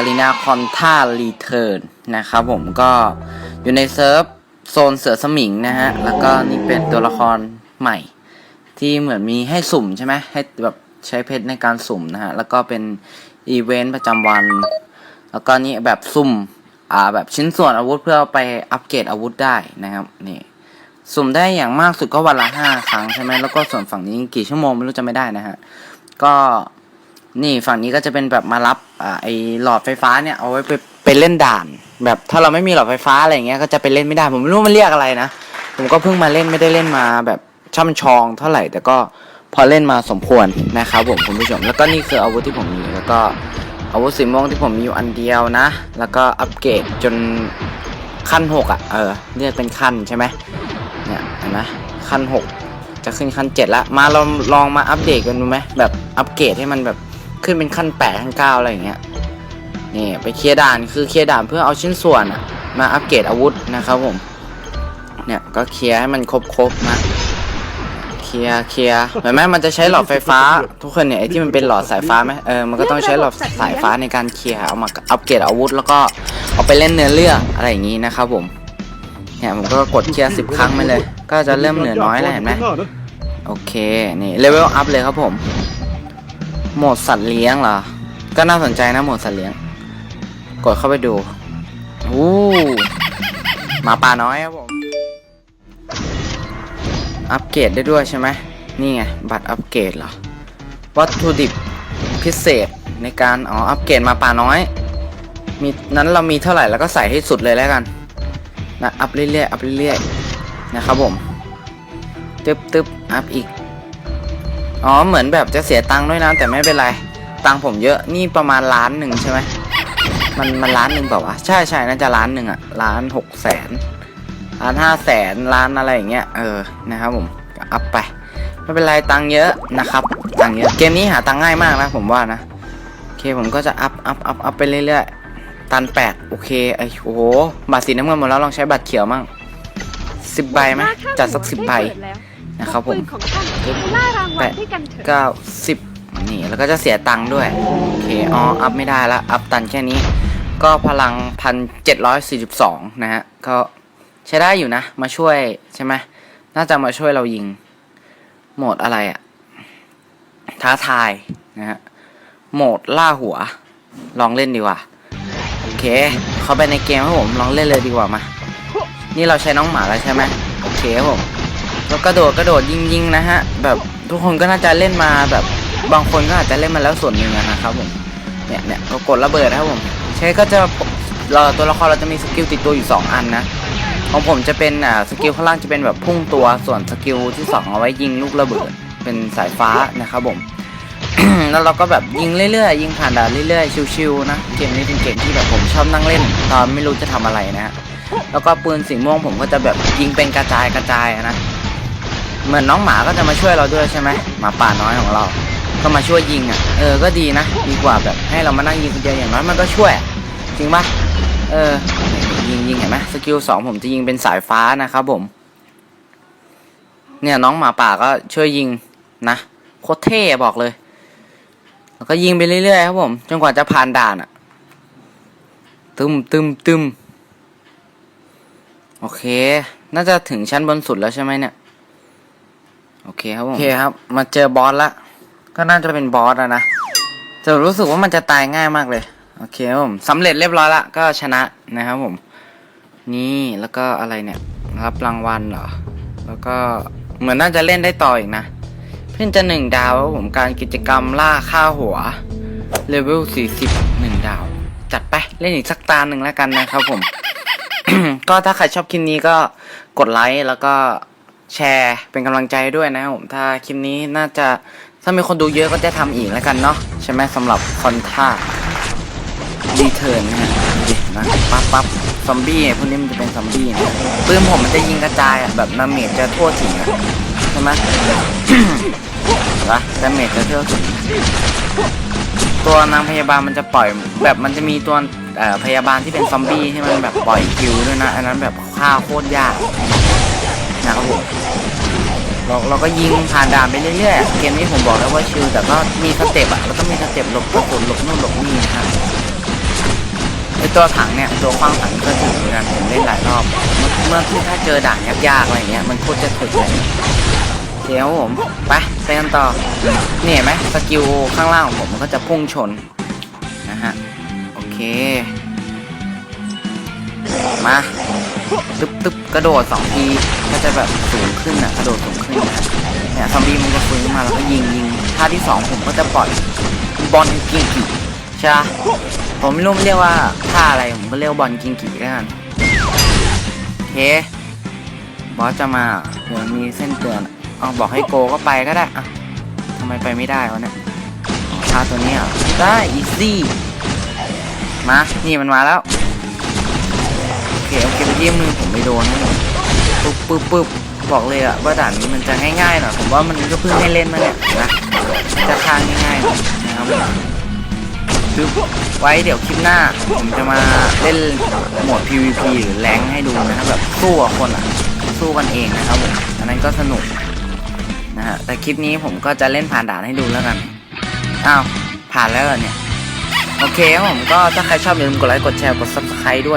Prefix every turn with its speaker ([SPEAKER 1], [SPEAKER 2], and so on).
[SPEAKER 1] กาลินาคอนท่ารีเทิร์นนะครับผมก็อยู่ในเซิร์ฟโซนเสือสมิงนะฮะ แล้วก็นี่เป็นตัวละครใหม่ ที่เหมือนมีให้สุ่มใช่ไหมให้แบบใช้เพชรในการสุ่มนะฮะ แล้วก็เป็นอีเวนต์ประจำวัน แล้วก็นี่แบบสุ่มอ่าแบบชิ้นส่วนอาวุธเพื่อไปอัปเกรดอาวุธได้นะครับนี่สุ่มได้อย่างมากสุดก็วันละห้าครั้งใช่ไหมแล้วก็ส่วนฝั่งนี้กี่ชั่วโมงไม่รู้จะไม่ได้นะฮะ ก็ นี่ฝั่งนี้ก็จะเป็นแบบมารับอไอหลอดไฟฟ้าเนี่ยเอาไว้ไปไปเล่นด่าน แบบถ้าเราไม่มีหลอดไฟฟ้าอะไรเงี้ยก็จะไปเล่นไม่ได้ผมไม่รู้มันเรียกอะไรนะผมก็เพิ่งมาเล่นไม่ได้เล่นมาแบบช่ำชองเท่าไหร่ แต่ก็พอเล่นมาสมควรนะครับผมคุณผู้ชมแล้วก็นี่คืออาวุธที่ผมมีแล้วก็อาวุธสีม่วงที่ผมมีอยู่อันเดียวนะ แล้วก็อัปเกรดจนขั้นหกอะเออเรียกเป็นขั้นใช่ไหมเนี่ยเห็นไหมขั้นหกจะขึ้นขั้นเจ็ดละมาลองลองมาอัปเดตกันดูไหมแบบอัปเกรดให้มันแบบ ขึ้นเป็นขั้นแปดขั้นเก้าอะไรอย่างเงี้ยนี่ไปเคลียร์ด่านคือเคลียร์ด่านเพื่อเอาชิ้นส่วนมาอัปเกรดอาวุธนะครับผมเนี่ยก็เคลียร์ให้มันครบๆนะเคลียร์เคลียร์เห็นไหมมันจะใช้หลอดไฟฟ้า ทุกคนเนี่ยไอ้ที่มันเป็นหลอดสายฟ้าไหมเออมันก็ต้องใช้หลอดสายฟ้าในการเคลียร์เอามาอัปเกรดอาวุธ แล้วก็เอาไปเล่นเนื้อเรื่องอะไรอย่างนี้นะครับผมเนี่ยผมก็กดเคลียร์สิบครั้งไปเลย ก็จะเริ่มเหนือน้อยแล้วเห็นไหมโอเคนี่เลเวลอัพเลยครับผม โหมดสัตว์เลี้ยงเหรอ ก็น่าสนใจนะโหมดสัตว์เลี้ยง กดเข้าไปดูอู้หมาป่าน้อยครับผม อัปเกรดได้ด้วยใช่ไหม นี่ไง บัตรอัปเกรดเหรอ วัตถุดิบพิเศษในการอ๋ออัปเกรดมาป่าน้อย มีนั้นเรามีเท่าไหร่แล้วก็ใส่ให้สุดเลยแล้วกัน นะ อัพเรื่อยๆ อัพเรื่อยๆ นะครับผม ตึ๊บตึ๊บอัพอีก อ๋อเหมือนแบบจะเสียตังค์ด้วยนะแต่ไม่เป็นไร ตังค์ผมเยอะนี่ประมาณล้านหนึ่งใช่ไหมมันมันล้านหนึ่งเปล่าวะใช่ใช่น่าจะล้านหนึ่งอะล้านหกแสนล้านห้าแสนล้านอะไรอย่างเงี้ยเออนะครับผมอัพไปไม่เป็นไรตังค์เยอะนะครับตังค์เยอะเกมนี้หาตังค์ง่ายมากนะผมว่านะโอเคผมก็จะอัพอัพอัพอัพไปเรื่อยๆตันแปดโอเคไอโอ้โหบัตรสีน้ำเงินหมดแล้วลองใช้บัตรเขียวมั่งสิบใบไหมจัดสักสิบใบ นะครับผม
[SPEAKER 2] ปืนของท่านล่ารางวัลด้วยกันเถอะ
[SPEAKER 1] เก้าสิบนี่แล้วก็จะเสียตังค์ด้วย โอเคอ๋ออัพไม่ได้ละอัพตันแค่นี้ ก็พลังพันเจ็ดร้อยสี่สิบสองนะฮะ ก็ใช้ได้อยู่นะ มาช่วยใช่ไหมน่าจะมาช่วยเรายิง โหมดอะไรอะท้าทายนะฮะ โหมดล่าหัว ลองเล่นดีกว่า โอเค เข้าไปในเกมครับผม ลองเล่นเลยดีกว่ามา นี่เราใช้น้องหมาแล้วใช่ไหมโอเคครับผม แล้วกระโดดกระโดดยิงๆนะฮะ แบบทุกคนก็น่าจะเล่นมาแบบบางคนก็อาจจะเล่นมาแล้วส่วนหนึ่งนะครับผมเนี่ยเนี่ยก็กดระเบิดนะครับผมใช้ก็จะเราตัวละครเราจะมีสกิลติดตัวอยู่ 2 อันนะของผมจะเป็นอ่าสกิลข้างล่างจะเป็นแบบพุ่งตัวส่วนสกิลที่ 2 เอาไว้ยิงลูกระเบิดเป็นสายฟ้านะครับผมแล้วเราก็แบบยิงเรื่อยๆยิงผ่านด่านเรื่อยๆชิวๆนะเกมนี้เป็นเกมที่แบบผมชอบนั่งเล่น ตอนไม่รู้จะทำอะไรนะแล้วก็ปืนสีม่วงผมก็จะแบบยิงเป็นกระจายกระจายนะ เหมือนน้องหมาก็จะมาช่วยเราด้วยใช่ไหมหมาป่าน้อยของเรา ก็มาช่วยยิงอะ เออ ก็ดีนะ ดีกว่าแบบให้เรามานั่งยิงคนเดียวอย่างน้อยมันก็ช่วย จริงปะเออ ยิงยิงเห็นไหมสกิลสองผมจะยิงเป็นสายฟ้านะครับผม เนี่ยน้องหมาป่าก็ช่วยยิงนะ โคตรเท่บอกเลย แล้วก็ยิงไปเรื่อยๆครับผม จนกว่าจะผ่านด่านอะ ตึมตึมตึมโอเค น่าจะถึงชั้นบนสุดแล้วใช่ไหมเนี่ย โอเคครับผมโอเคครับ มาเจอบอสละ ก็น่าจะเป็นบอสอะนะแต่รู้สึกว่ามันจะตายง่ายมากเลย โอเคครับผมสำเร็จเรียบร้อยละ ก็ชนะนะครับผม นี่แล้วก็อะไรเนี่ย รับรางวัลเหรอ แล้วก็เหมือนน่าจะเล่นได้ต่ออีกนะ เพิ่งจะหนึ่งดาวครับผมการกิจกรรมล่าค่าหัว เลเวลสี่สิบหนึ่งดาว จัดไป เล่นอีกสักตาหนึ่งแล้วกันนะครับผม ก็ถ้าใครชอบคลิปนี้ก็กดไลค์แล้วก็ แชร์เป็นกำลังใจด้วยนะผมถ้าคลิปนี้น่าจะถ้ามีคนดูเยอะก็จะทำอีกแล้วกันเนาะใช่ไหมสำหรับคอนท่ารีเทิร์นนะฮะดูดินะปั๊บปั๊บซอมบี้พวกนี้มันจะเป็นซอมบี้นะปืนผมมันจะยิงกระจายอะแบบนาเมจจะทั่วถึงอะใช่ไหมเห็นะดาเมจจะทั่วถึงตัวนางพยาบาลมันจะปล่อย แบบมันจะมีตัวพยาบาลที่เป็นซอมบี้ที่มันแบบปล่อยคิวด้วยนะ อันนั้นแบบฆ่าโคตรยาก นะครับผมเราเราก็ยิงผ่านด่านไปเรื่อยๆเกมนี้ผมบอกแล้วว่าชิลแต่ก็มีสเต็ปอะแล้วก็มีสเต็ปหลบกระสุนหลบนู่นหลบนี่นะครับตัวถังเนี่ยตัวคว้างถังก็ถึงเหมือนกันผมเล่นหลายรอบเมื่อเมื่อที่ถ้าเจอด่านยากๆอะไรเงี้ยมันโคตรจะถึกเลยเดี๋ยวผมไปไปกันต่อนี่เห็นไหมสกิลข้างล่างของผมมันก็จะพุ่งชนนะฮะโอเค มาตึ๊บตึ๊บกระโดดสองทีก็จะแบบสูงขึ้นอะกระโดดสูงขึ้นนะเนี่ยซอมบี้มันจะฟื้นมาแล้วก็ยิงยิงท่าที่สองผมก็จะปล่อยบอลกิงกิใช่ผมไม่รู้มันเรียกว่าท่าอะไรผมก็เรียกบอลกิงกิแล้วกันเคบอสจะมาเดี๋ยวมีเส้นเตือนเอาบอกให้โกก็ไปก็ได้อะทำไมไปไม่ได้วะเนี่ยท่าตัวนี้อะได้อีซี่มานี่มันมาแล้ว เคโอเคเมื่อกี้มือผมไม่โดนนะปุ๊บปุ๊บปุ๊บบอกเลยอะว่าด่านนี้มันจะง่ายๆหน่อยผมว่ามันก็เพิ่งให้เล่นมาเนี่ยนะจะทางง่ายๆนะครับคือไว้เดี๋ยวคลิปหน้า ผมจะมาเล่นโหมด PVP หรือแรงให้ดูนะครับแบบสู้กับคนอะสู้กันเองนะครับผมอันนั้นก็สนุกนะฮะแต่คลิปนี้ผมก็จะเล่นผ่านด่านให้ดูแล้วกันอ้าวผ่านแล้วเหรอเนี่ยโอเคครับผมก็ถ้าใครชอบอย่าลืมกดไลค์กดแชร์กด subscribe ด้วย